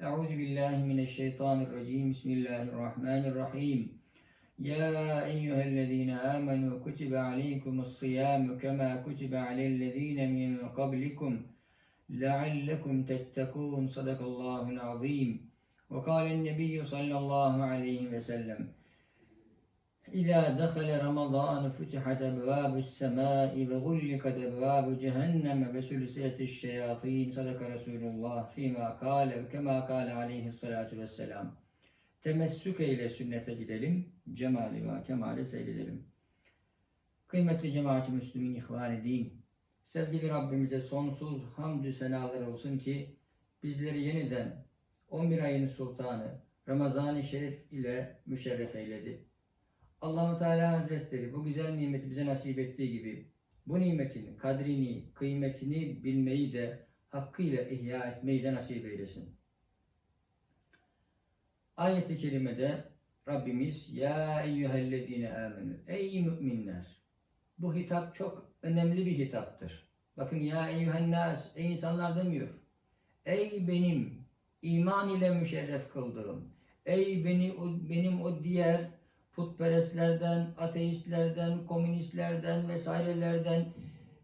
أعوذ بالله من الشيطان الرجيم. بسم الله الرحمن الرحيم. يا أيها الذين آمنوا كتب عليكم الصيام كما كتب على الذين من قبلكم لعلكم تتقون. صدق الله العظيم. وقال النبي صلى الله عليه وسلم إذا دخل رمضان فتحت أبواب السماء وغلقت أبواب جهنم وسلسلة الشياطين صدق رسول الله فيما قال كما قال عليه الصلاة والسلام Temessük ile sünnete gidelim, cemali ve kemale seyredelim. Kıymetli cemaat-i Müslümin ihvan din, sevgili Rabbimize sonsuz hamdü senalar olsun ki bizleri yeniden 11 ayın sultanı Ramazan-ı Şerif ile müşerref eyledi. Allahu Teala Hazretleri bu güzel nimeti bize nasip ettiği gibi bu nimetin kadrini, kıymetini bilmeyi de hakkıyla ihya etmeyi de nasip eylesin. Ayet-i kerimede Rabbimiz Ya eyyühellezine amenü Ey müminler Bu hitap çok önemli bir hitaptır. Bakın ya eyyühennas ey insanlar demiyor. Ey benim iman ile müşerref kıldığım Ey beni, o, benim o diğer putperestlerden, ateistlerden, komünistlerden vesairelerden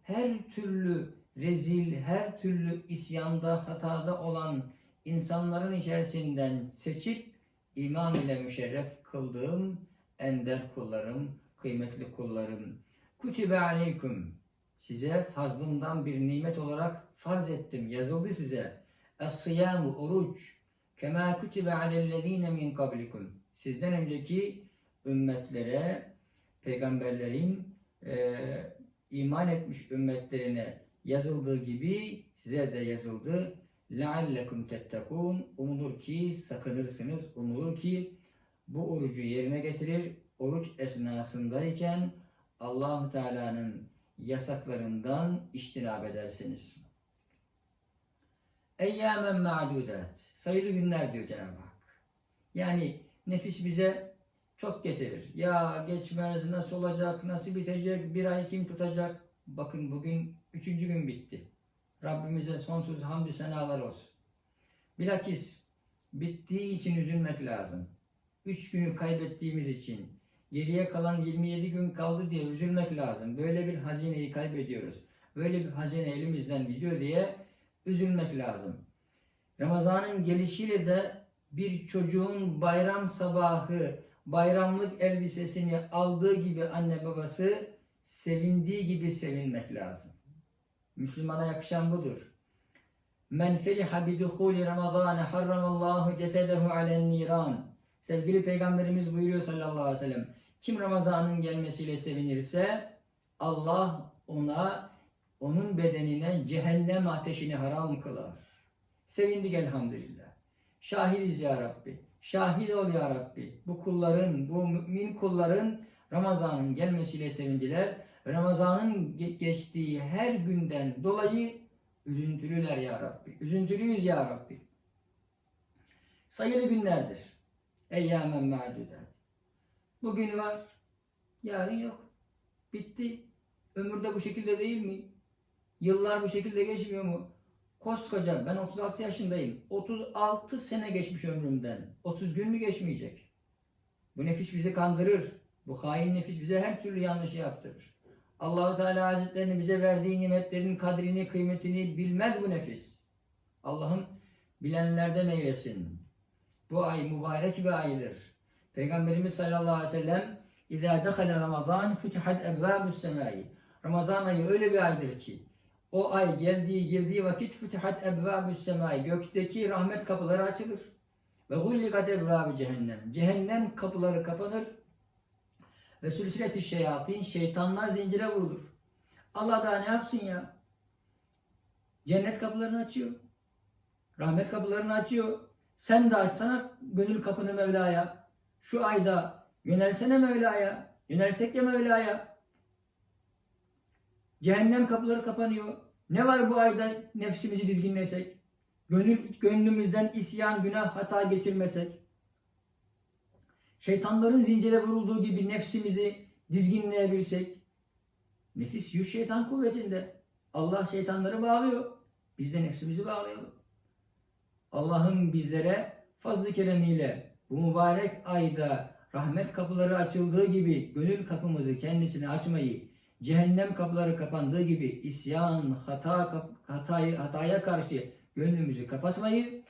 her türlü rezil, her türlü isyanda, hatada olan insanların içerisinden seçip iman ile müşerref kıldığım ender kullarım, kıymetli kullarım. Kutibe aleyküm. Size fazlımdan bir nimet olarak farz ettim, yazıldı size. Es-sıyamu oruç. Kema kutibe alellezine min kablikum. Sizden önceki ümmetlere, peygamberlerin e, iman etmiş ümmetlerine yazıldığı gibi size de yazıldı. لَعَلَّكُمْ تَتَّقُونَ Umulur ki sakınırsınız, umulur ki bu orucu yerine getirir. Oruç esnasındayken Allahu Teala'nın yasaklarından iştinab edersiniz. Eyyamen ma'dudat. Sayılı günler diyor Cenab-ı Hak. Yani nefis bize çok getirir. Ya geçmez, nasıl olacak, nasıl bitecek, bir ay kim tutacak? Bakın bugün üçüncü gün bitti. Rabbimize sonsuz hamdü senalar olsun. Bilakis bittiği için üzülmek lazım. Üç günü kaybettiğimiz için, geriye kalan 27 gün kaldı diye üzülmek lazım. Böyle bir hazineyi kaybediyoruz. Böyle bir hazine elimizden gidiyor diye üzülmek lazım. Ramazanın gelişiyle de bir çocuğun bayram sabahı bayramlık elbisesini aldığı gibi anne babası sevindiği gibi sevinmek lazım. Müslümana yakışan budur. Men feriha bi duhuli Ramazan harramallahu cesedehu alen niran. Sevgili Peygamberimiz buyuruyor sallallahu aleyhi ve sellem. Kim Ramazan'ın gelmesiyle sevinirse Allah ona onun bedenine cehennem ateşini haram kılar. Sevindik elhamdülillah. Şahidiz ya Rabbi. Şahit ol ya Rabbi. Bu kulların, bu mümin kulların Ramazan'ın gelmesiyle sevindiler. Ramazan'ın geçtiği her günden dolayı üzüntülüler ya Rabbi. Üzüntülüyüz ya Rabbi. Sayılı günlerdir. Eyyamen ma'dudat. Bugün var, yarın yok. Bitti. Ömürde bu şekilde değil mi? Yıllar bu şekilde geçmiyor mu? Koskoca ben 36 yaşındayım. 36 sene geçmiş ömrümden. 30 gün mü geçmeyecek? Bu nefis bizi kandırır. Bu hain nefis bize her türlü yanlışı yaptırır. Allahu Teala Hazretlerinin bize verdiği nimetlerin kadrini, kıymetini bilmez bu nefis. Allah'ım bilenlerden eylesin. Bu ay mübarek bir aydır. Peygamberimiz sallallahu aleyhi ve sellem İzâ dehale Ramazan futihat ebvâbus semâi. Ramazan ayı öyle bir aydır ki o ay geldiği girdiği vakit futihat ebvâbus semâi. Gökteki rahmet kapıları açılır. Ve gullikat ebvâbu cehennem. Cehennem kapıları kapanır. Ve sülsületi şeyatin şeytanlar zincire vurulur. Allah daha ne yapsın ya? Cennet kapılarını açıyor. Rahmet kapılarını açıyor. Sen de açsana gönül kapını Mevla'ya. Şu ayda yönelsene Mevla'ya. Yönelsek ya Mevla'ya. Cehennem kapıları kapanıyor. Ne var bu ayda nefsimizi dizginlesek? Gönül, gönlümüzden isyan, günah, hata geçirmesek? Şeytanların zincire vurulduğu gibi nefsimizi dizginleyebilsek? Nefis yüz şeytan kuvvetinde. Allah şeytanları bağlıyor. Biz de nefsimizi bağlayalım. Allah'ın bizlere fazl-ı keremiyle bu mübarek ayda rahmet kapıları açıldığı gibi gönül kapımızı kendisine açmayı, cehennem kapıları kapandığı gibi isyan, hata hatayı hataya karşı gönlümüzü kapatmayı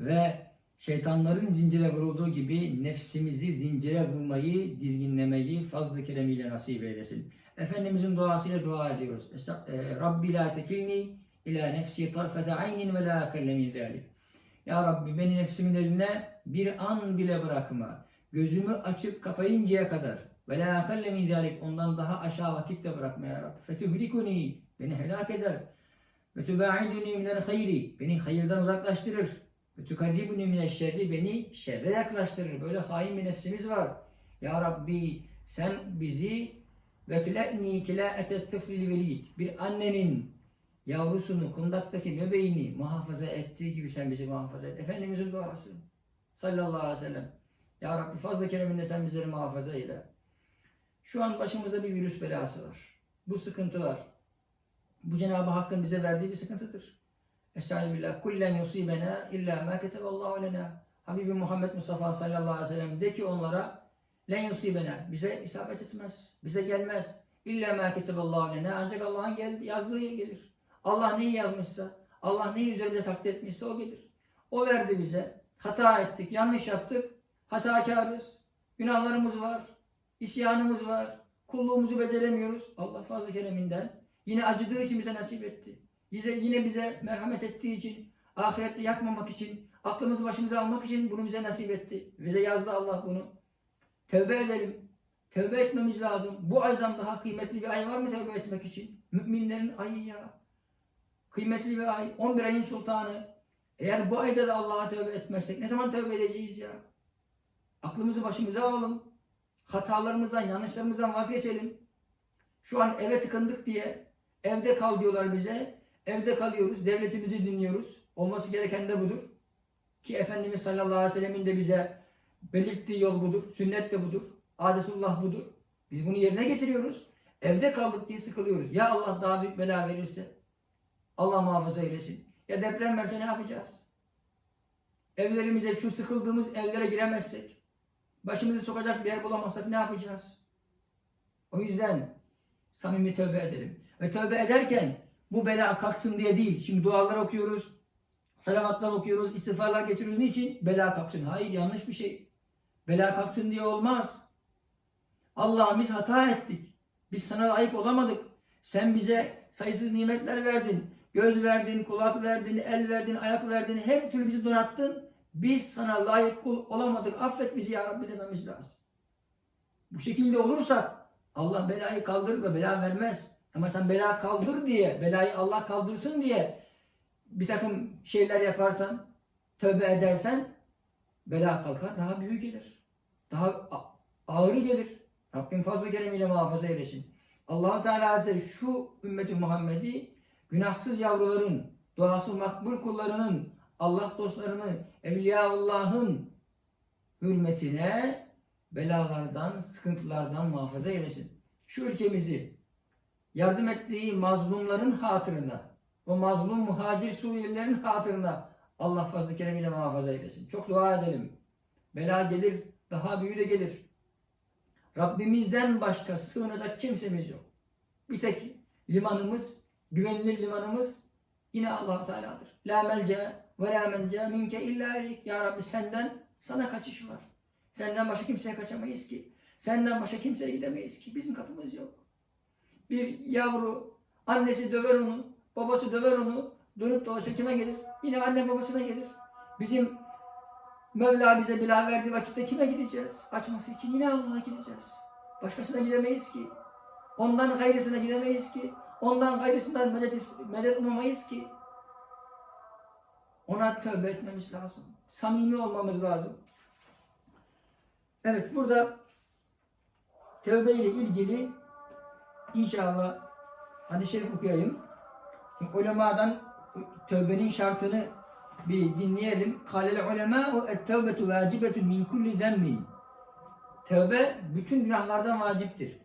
ve şeytanların zincire vurulduğu gibi nefsimizi zincire vurmayı, dizginlemeyi fazl-ı keremiyle nasip eylesin. Efendimizin duasıyla dua ediyoruz. E, Rabbi la tekilni ila nefsi tarfete aynin ve la akelle min zalik. Ya Rabbi beni nefsimin eline bir an bile bırakma. Gözümü açıp kapayıncaya kadar ve la akalle min zalik ondan daha aşağı vakit de bırakma ya Rabbi. Fetuhlikuni beni helak eder. Ve tubaiduni minel hayri beni hayırdan uzaklaştırır. Ve tukarribuni minel şerri beni şerre yaklaştırır. Böyle hain bir nefsimiz var. Ya Rabbi sen bizi ve tüle'ni kilâetet tıflil velid. Bir annenin yavrusunu, kundaktaki bebeğini muhafaza ettiği gibi sen bizi muhafaza et. Efendimizin duası. Sallallahu aleyhi ve sellem. Ya Rabbi fazla kereminle sen bizleri muhafaza eyle. Şu an başımızda bir virüs belası var. Bu sıkıntı var. Bu Cenab-ı Hakk'ın bize verdiği bir sıkıntıdır. Estaizu billah. Kullen yusibena illa ma keteballahu lena. Habibi Muhammed Mustafa sallallahu aleyhi ve sellem de ki onlara len yusibena. Bize isabet etmez. Bize gelmez. İlla ma keteballahu lena. Ancak Allah'ın yazdığı gelir. Allah neyi yazmışsa, Allah neyi üzerimize takdir etmişse o gelir. O verdi bize. Hata ettik, yanlış yaptık. Hatakarız. Günahlarımız var. İsyanımız var. Kulluğumuzu beceremiyoruz. Allah fazla kereminden. Yine acıdığı için bize nasip etti. Bize, yine bize merhamet ettiği için, ahirette yakmamak için, aklımızı başımıza almak için bunu bize nasip etti. Bize yazdı Allah bunu. Tevbe edelim. Tevbe etmemiz lazım. Bu aydan daha kıymetli bir ay var mı tevbe etmek için? Müminlerin ayı ya. Kıymetli bir ay. 11 ayın sultanı. Eğer bu ayda da Allah'a tövbe etmezsek ne zaman tövbe edeceğiz ya? Aklımızı başımıza alalım. Hatalarımızdan, yanlışlarımızdan vazgeçelim. Şu an eve tıkındık diye evde kal diyorlar bize. Evde kalıyoruz. Devletimizi dinliyoruz. Olması gereken de budur. Ki Efendimiz sallallahu aleyhi ve sellemin de bize belirttiği yol budur. Sünnet de budur. Adetullah budur. Biz bunu yerine getiriyoruz. Evde kaldık diye sıkılıyoruz. Ya Allah daha büyük bela verirse? Allah muhafaza eylesin. Ya deprem verse ne yapacağız? Evlerimize şu sıkıldığımız evlere giremezsek, başımızı sokacak bir yer bulamazsak ne yapacağız? O yüzden samimi tövbe edelim. Ve tövbe ederken bu bela kalksın diye değil. Şimdi dualar okuyoruz, salavatlar okuyoruz, istiğfarlar getiriyoruz. Niçin? Bela kalksın. Hayır yanlış bir şey. Bela kalksın diye olmaz. Allah'ım biz hata ettik. Biz sana layık olamadık. Sen bize sayısız nimetler verdin. Göz verdin, kulak verdin, el verdin, ayak verdin. Her türlü bizi donattın. Biz sana layık kul olamadık. Affet bizi ya Rabbi dememiz lazım. Bu şekilde olursak Allah belayı kaldırır ve bela vermez. Ama sen bela kaldır diye, belayı Allah kaldırsın diye bir takım şeyler yaparsan, tövbe edersen bela kalkar, daha büyük gelir. Daha ağırı gelir. Rabbim fazla keremiyle muhafaza eylesin. allah Teala Hazretleri şu ümmeti Muhammed'i günahsız yavruların, duası makbul kullarının, Allah dostlarının, Evliyaullah'ın hürmetine belalardan, sıkıntılardan muhafaza eylesin. Şu ülkemizi yardım ettiği mazlumların hatırına, o mazlum muhacir Suriyelilerin hatırına Allah fazlı keremiyle muhafaza eylesin. Çok dua edelim. Bela gelir, daha büyüğü de gelir. Rabbimizden başka sığınacak kimsemiz yok. Bir tek limanımız, güvenilir limanımız yine allah Teala'dır. La melce ve la mence minke illa. Ya Rabbi senden sana kaçış var. Senden başka kimseye kaçamayız ki. Senden başka kimseye gidemeyiz ki. Bizim kapımız yok. Bir yavru annesi döver onu, babası döver onu, dönüp dolaşır kime gelir? Yine anne babasına gelir. Bizim Mevla bize bila verdiği vakitte kime gideceğiz? Açması için yine Allah'a gideceğiz. Başkasına gidemeyiz ki. Ondan gayrısına gidemeyiz ki. Ondan gayrısından medet, medet umamayız ki. Ona tövbe etmemiz lazım. Samimi olmamız lazım. Evet burada tövbe ile ilgili inşallah hadis-i şerif okuyayım. Şimdi ulemadan tövbenin şartını bir dinleyelim. Kâlel ulemâ'u et-tevbetu vâcibetun min kulli zembin. Tövbe bütün günahlardan vaciptir.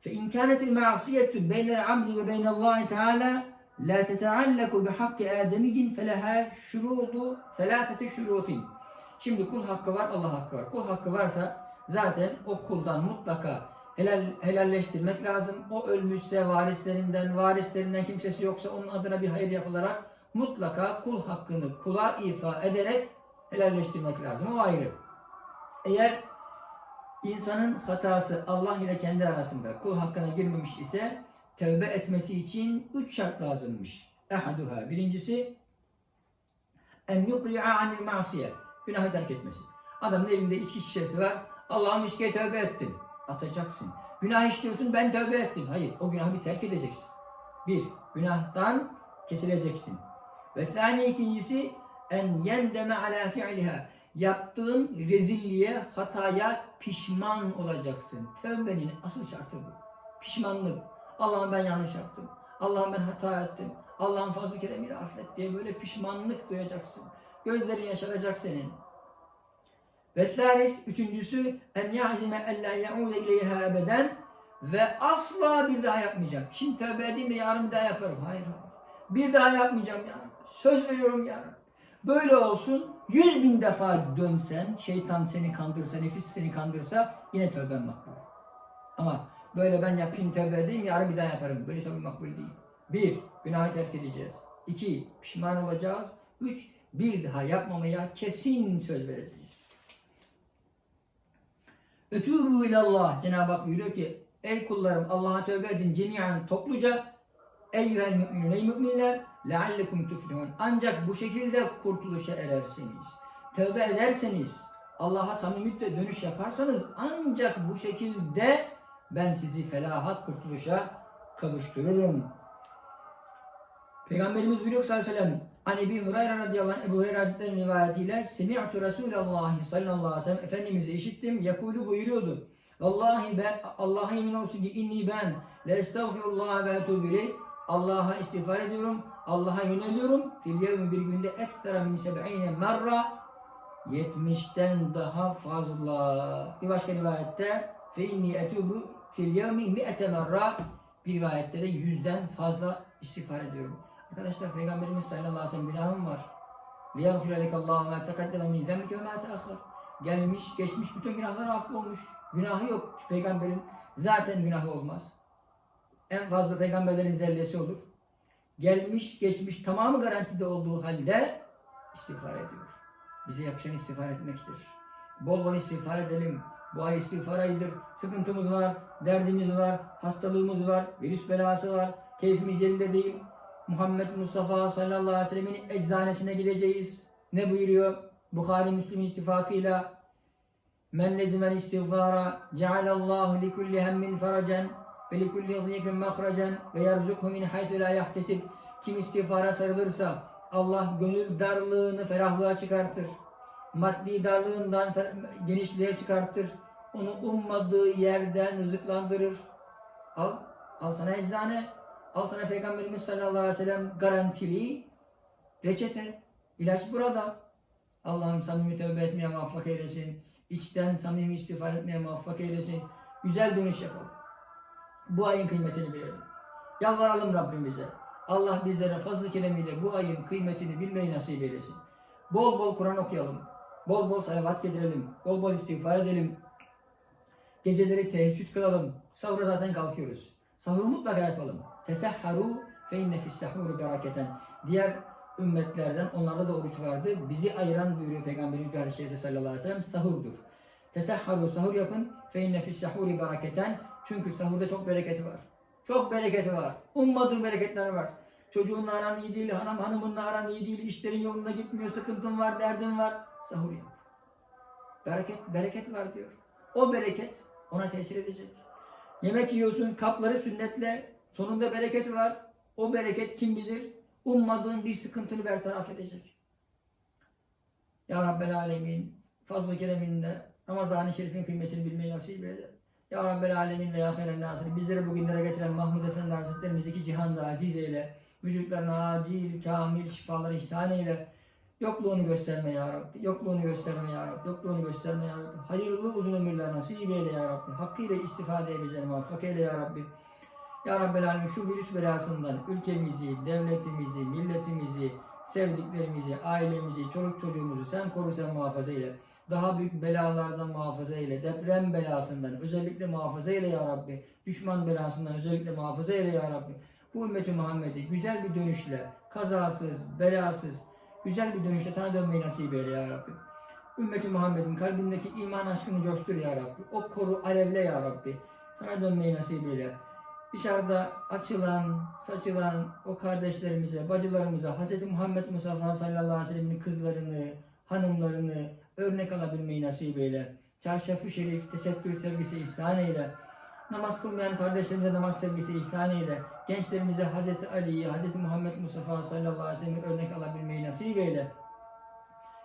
Fe in kânetil ma'siyetu beynel abdi ve beynallahi teâlâ la teteallaku bi hakkı ademiyyin feleha şurutu selâfete şurutin. Şimdi kul hakkı var, Allah hakkı var. Kul hakkı varsa zaten o kuldan mutlaka helal, helalleştirmek lazım. O ölmüşse varislerinden, varislerinden kimsesi yoksa onun adına bir hayır yapılarak mutlaka kul hakkını kula ifa ederek helalleştirmek lazım. O ayrı. Eğer insanın hatası Allah ile kendi arasında kul hakkına girmemiş ise tövbe etmesi için üç şart lazımmış. Ehaduha. Birincisi en yukri'a anil masiye. Günahı terk etmesi. Adamın elinde içki şişesi var. Allah'ım içkiye tövbe ettim. Atacaksın. Günah işliyorsun ben tövbe ettim. Hayır o günahı bir terk edeceksin. Bir, günahtan kesileceksin. Ve thani ikincisi en yendeme ala fi'liha. Yaptığın rezilliğe, hataya pişman olacaksın. Tövbenin asıl şartı bu. Pişmanlık. Allah'ım ben yanlış yaptım. Allah'ım ben hata ettim. Allah'ın fazlı keremiyle affet diye böyle pişmanlık duyacaksın. Gözlerin yaşaracak senin. Ve salis, üçüncüsü en ya'zime en la ya'ude ileyha ebeden ve asla bir daha yapmayacağım. Şimdi tövbe edeyim de yarın bir daha yaparım. Hayır hayır. Bir daha yapmayacağım ya Rabbi. Söz veriyorum ya Rabbi. Böyle olsun. Yüz bin defa dönsen, şeytan seni kandırsa, nefis seni kandırsa yine tövben makbul. Ama böyle ben yapayım tövbe edeyim yarın bir daha yaparım. Böyle tövbe makbul değil. Bir, günahı terk edeceğiz. İki, pişman olacağız. Üç, bir daha yapmamaya kesin söz vereceğiz. Ötûbü ilallah. Cenab-ı Hak buyuruyor ki ey kullarım Allah'a tövbe edin cemiyen topluca eyyühel müminun ey müminler leallekum tuflihun. Ancak bu şekilde kurtuluşa erersiniz. Tövbe ederseniz Allah'a samimiyetle dönüş yaparsanız ancak bu şekilde ben sizi felahat kurtuluşa kavuştururum. Peygamberimiz buyuruyor sallallahu aleyhi ve sellem An Ebi Hureyre radıyallahu anh Ebu Hureyre Hazretleri'nin rivayetiyle Semi'tu Resulallah sallallahu aleyhi ve sellem Efendimiz'i işittim. Yakulu buyuruyordu. Vallahi ben Allah'a yemin olsun ki inni ben le estağfirullah ve ileyh. Allah'a istiğfar ediyorum. Allah'a yöneliyorum. Fil yevmi bir günde ekstra min seb'ine merra 70'ten daha fazla. Bir başka rivayette fe inni etûbü fil yevmi mi'ete merra bir rivayette de yüzden fazla istiğfar ediyorum. Arkadaşlar Peygamberimiz sallallahu aleyhi ve sellem günahım var. لِيَغْفِرَ لَكَ اللّٰهُ مَا تَقَدَّمَ مِنْ ذَنْبِكَ وَمَا تَأَخَّرَ Gelmiş, geçmiş bütün günahlar affolmuş. Günahı yok. Peygamberin zaten günahı olmaz. En fazla peygamberlerin zellesi olur. Gelmiş, geçmiş tamamı garantide olduğu halde istiğfar ediyor. Bize yakışan istiğfar etmektir. Bol bol istiğfar edelim. Bu ay istiğfar ayıdır. Sıkıntımız var, derdimiz var, hastalığımız var, virüs belası var, keyfimiz yerinde değil. Muhammed Mustafa sallallahu aleyhi ve sellemin eczanesine gideceğiz. Ne buyuruyor? Bukhari Müslim ittifakıyla Men lezimel istiğfara cealallahu li kulli hemmin feracen ve li kulli dhiyekin mahrecen ve yerzukhu min haythu la yahtesib. Kim istiğfara sarılırsa Allah gönül darlığını ferahlığa çıkartır. Maddi darlığından genişliğe çıkartır. Onu ummadığı yerden rızıklandırır. Al, al sana eczane, Al sana Peygamberimiz sallallahu aleyhi ve sellem garantili reçete. ilaç burada. Allah'ım samimi tövbe etmeye muvaffak eylesin. İçten samimi istiğfar etmeye muvaffak eylesin. Güzel dönüş yapalım. Bu ayın kıymetini bilelim. Yalvaralım Rabbimize. Allah bizlere fazlı bu ayın kıymetini bilmeyi nasip eylesin. Bol bol Kur'an okuyalım. Bol bol salavat getirelim. Bol bol istiğfar edelim. Geceleri teheccüd kılalım. Sahura zaten kalkıyoruz. Sahuru mutlaka yapalım. Tesahharu fe inne fissahuru bereketen. Diğer ümmetlerden onlarda da oruç vardı. Bizi ayıran buyuruyor Peygamberimiz Aleyhisselatü sallallahu aleyhi ve sellem sahurdur. Tesahharu sahur yapın fe inne fissahuri bereketen. Çünkü sahurda çok bereketi var. Çok bereketi var. Ummadığın bereketler var. Çocuğunla aran iyi değil, hanım hanımınla aran iyi değil, işlerin yolunda gitmiyor, sıkıntın var, derdin var. Sahur yap. Bereket, bereket var diyor. O bereket ona tesir edecek. Yemek yiyorsun, kapları sünnetle, sonunda bereket var. O bereket kim bilir? Ummadığın bir sıkıntını bertaraf edecek. Ya Rabbel Alemin fazl-ı kereminle Ramazan-ı Şerif'in kıymetini bilmeyi nasip eyle. Ya Rabbel Alemin ve Ya Hayren Nasır bizleri bugünlere getiren Mahmud Efendi Hazretlerimizdeki cihanda aziz eyle. Vücutlarına acil, kamil şifaları ihsan eyle. Yokluğunu gösterme ya Rabbi. Yokluğunu gösterme ya Rabbi. Yokluğunu gösterme ya Rabbi. Hayırlı uzun ömürler nasip eyle ya Rabbi. Hakkıyla istifade bizleri muvaffak eyle ya Rabbi. Ya Rabbel Alemin şu virüs belasından ülkemizi, devletimizi, milletimizi, sevdiklerimizi, ailemizi, çoluk çocuğumuzu sen koru sen muhafaza eyle. Daha büyük belalardan muhafaza eyle. Deprem belasından özellikle muhafaza eyle ya Rabbi. Düşman belasından özellikle muhafaza eyle ya Rabbi. Bu ümmeti Muhammed'i güzel bir dönüşle, kazasız, belasız, güzel bir dönüşle sana dönmeyi nasip eyle ya Rabbi. Ümmeti Muhammed'in kalbindeki iman aşkını coştur ya Rabbi. O koru alevle ya Rabbi. Sana dönmeyi nasip eyle. Dışarıda açılan, saçılan o kardeşlerimize, bacılarımıza Hz. Muhammed Mustafa sallallahu aleyhi ve sellem'in kızlarını, hanımlarını örnek alabilmeyi nasip eyle. Çarşafı şerif, tesettür sevgisi ihsan eyle. Namaz kılmayan kardeşlerimize namaz sevgisi ihsan eyle. Gençlerimize Hz. Ali'yi, Hz. Muhammed Mustafa sallallahu aleyhi ve sellem'i örnek alabilmeyi nasip eyle.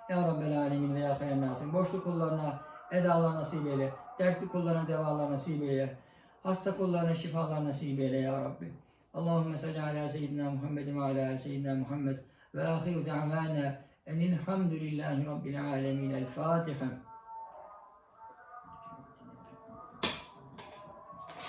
Ya Rabbel Alemin ve Ya Hayren Nasir. Boşluk kullarına edalar nasip eyle. Dertli kullarına devalar nasip eyle. Hasta kullarına şifalar nasip eyle Ya Rabbi. Allahümme salli ala seyyidina Muhammed ve ala seyyidina Muhammed ve ahiru da'vana enilhamdülillahi rabbil alemin. El Fatiha.